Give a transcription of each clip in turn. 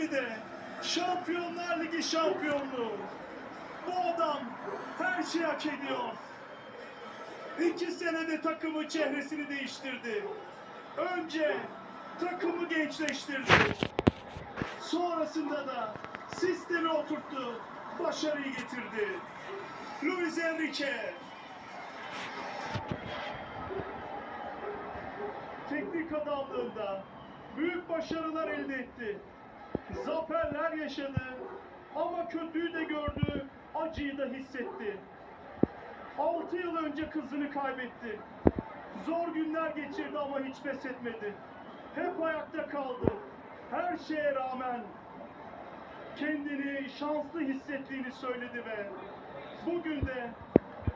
Şimdi de Şampiyonlar Ligi şampiyonluğu. Bu adam her şeyi hak ediyor. İki senede takımın çehresini değiştirdi. Önce takımı gençleştirdi. Sonrasında da sistemi oturttu. Başarıyı getirdi. Luis Enrique. Teknik adamlığında büyük başarılar elde etti. Zaferler yaşadı ama kötüyü de gördü, acıyı da hissetti. 6 yıl önce kızını kaybetti. Zor günler geçirdi ama hiç pes etmedi. Hep ayakta kaldı. Her şeye rağmen kendini şanslı hissettiğini söyledi ve bugün de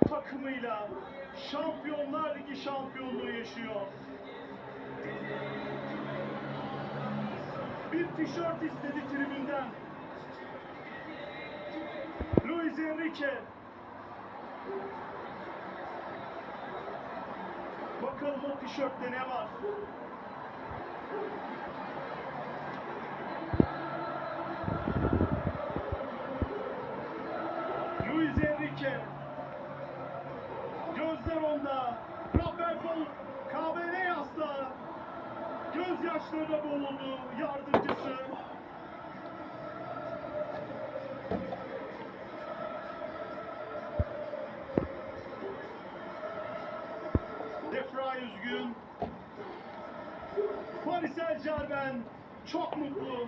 takımıyla Şampiyonlar Ligi şampiyonluğu yaşıyor. Bir tişört istedi tribünden. Luis Enrique. Bakalım o tişörtte ne var? Luis Enrique. Gözler onda. Rafael yasla. Gözyaşlarına boğuldu yardımcısı. Defra üzgün. Paris Saint Germain çok mutlu.